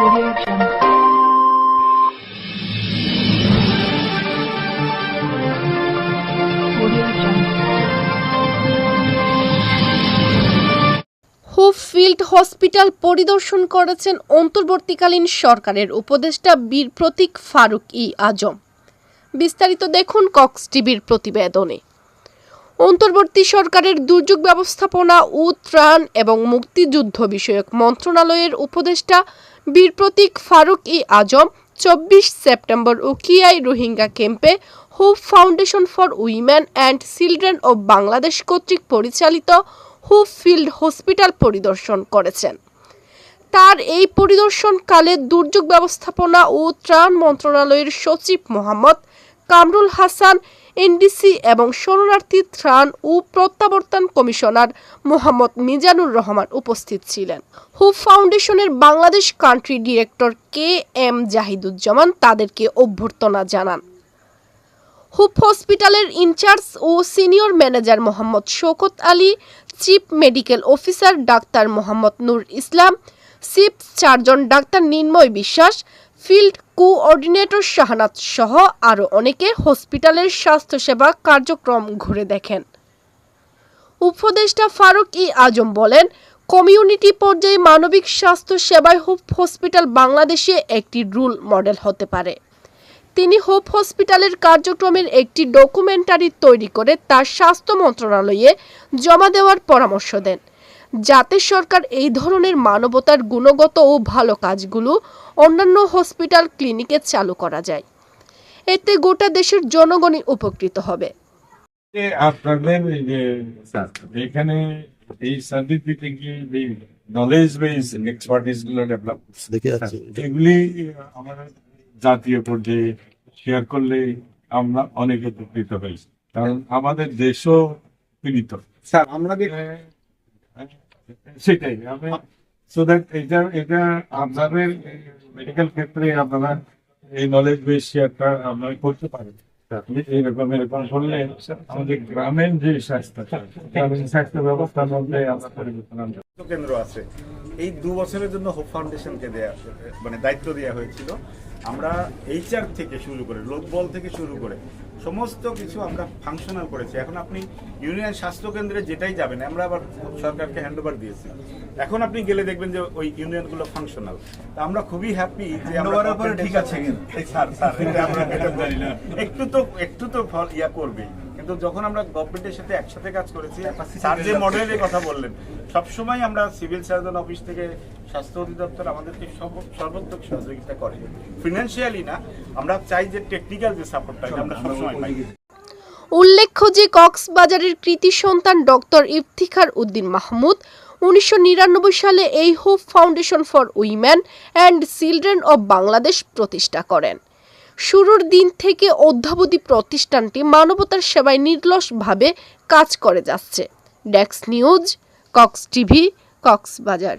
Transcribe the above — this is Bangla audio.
Audio ফিল্ড হসপিটাল পরিদর্শন করেছেন অন্তর্বর্তীকালীন সরকারের উপদেষ্টা বীর প্রতীক ফারুক ই আজম। বিস্তারিত দেখুন কক্স টিভির প্রতিবেদনে। অন্তর্বর্তী সরকারের দুর্যোগ ব্যবস্থাপনা ও ত্রাণ এবং মুক্তিযুদ্ধ বিষয়ক মন্ত্রণালয়ের উপদেষ্টা বীর প্রতীক ফারুক ই আজম চব্বিশ সেপ্টেম্বর উকিয়াই রোহিঙ্গা ক্যাম্পে hope foundation for women and children of Bangladesh কর্তৃক পরিচালিত হুপ ফিল্ড হসপিটাল পরিদর্শন করেছেন। তার এই পরিদর্শনকালে দুর্যোগ ব্যবস্থাপনা ও ত্রাণ মন্ত্রণালয়ের সচিব মোহাম্মদ কামরুল হাসান, এনডিসি এবং শরণার্থী ত্রাণ ও প্রত্যাবর্তন কমিশনার মোহাম্মদ মিজানুর রহমান উপস্থিত ছিলেন। হুপ ফাউন্ডেশনের Bangladesh country director K M Jahiduzzaman তাদেরকে অভ্যর্থনা জানান। হুপ হসপিটালের ইনচার্জ ও senior manager Mohammad Shawkat Ali, chief medical officer doctor Mohammad Nur Islam, chief চারজন ডাক্তার নির্ময় বিশ্বাস ফিল্ড কোঅর্ডিনেটর শাহনাজ সহ আরও অনেকে হসপিটালের স্বাস্থ্যসেবা কার্যক্রম ঘুরে দেখেন। উপদেষ্টা ফারুক ই আজম বলেন, কমিউনিটি পর্যায়ে মানবিক স্বাস্থ্য সেবায় হোপ হসপিটাল বাংলাদেশে একটি রুল মডেল হতে পারে। তিনি হোপ হসপিটালের কার্যক্রমের একটি ডকুমেন্টারি তৈরি করে তার স্বাস্থ্য মন্ত্রণালয়ে জমা দেওয়ার পরামর্শ দেন। যাতে সরকার এই ধরনের মানবতার গুণগত ও ভালো কাজগুলো অন্যান্য হসপিটাল ক্লিনিকে চালু করা যায়। এতে গোটা দেশের জনগণই উপকৃত হবে। আপনাদের এখানে এই সার্টিফিকেট এই নলেজ বেস এক্সপার্টিসগুলো ডেভেলপ দেখে এগুলি আমরা জাতীয় পর্যায়ে শেয়ার করলে আমরা অনেক উপকৃত হই। কারণ আমাদের দেশও পীড়িত। স্যার আমরা সেটাই, আমি সো দ্যাট এটা এটা আপনাদের মেডিকেল ক্ষেত্রে আপনারা এই নলেজ বেস শেয়ারটা আপনারা করতে পারেন এরকম এরকম করলে আমাদের গ্রামের যে স্বাস্থ্য স্বাস্থ্য ব্যবস্থার মধ্যে আমরা পরিবর্তন কেন্দ্র আছে? এই দু বছরের জন্য হোপ ফাউন্ডেশনকে দেয়া মানে দায়িত্ব দেওয়া হয়েছিল। আমরা এইচআর থেকে শুরু করে লোকবল থেকে শুরু করে সমস্ত কিছু আমরা ফাংশনাল করেছি। এখন আপনি ইউনিয়ন স্বাস্থ্য কেন্দ্রে যেটাই যাবেন আমরা আবার সরকারকে হ্যান্ড ওভার দিয়েছি। এখন আপনি গেলে দেখবেন যে ওই ইউনিয়নগুলো ফাংশনাল তা আমরা খুবই হ্যাপি যে আমরা ঠিক আছে স্যার স্যার এটা আমরা এটা জানি না একটু তো একটু তো ফল ইয়া করবেই। কিন্তু যখন আমরা গভর্নমেন্টের সাথে একসাথে কাজ করেছি স্যার যে মডেলের কথা বললেন সবসময় আমরা সিভিল সার্জন অফিস থেকে স্বাস্থ্য অধিদপ্তর আমাদেরকে সর্ব- সর্বাত্মক সহযোগিতা করে। ফিনান্সিয়ালি না আমরা চাই যে টেকনিক্যাল যে সাপোর্টটা আমরা সবসময় পাই। উল্লেখ্য যে কক্সবাজারের কৃতি সন্তান ডক্টর ইফতিখার উদ্দিন মাহমুদ উনিশশো নিরানব্বই সালে এই hope foundation for women and children of Bangladesh প্রতিষ্ঠা করেন। শুরুর দিন থেকে অদ্যাবধি প্রতিষ্ঠানটি মানবতার সেবায় নির্লসভাবে কাজ করে যাচ্ছে। ডেক্স নিউজ, কক্স টিভি, কক্সবাজার।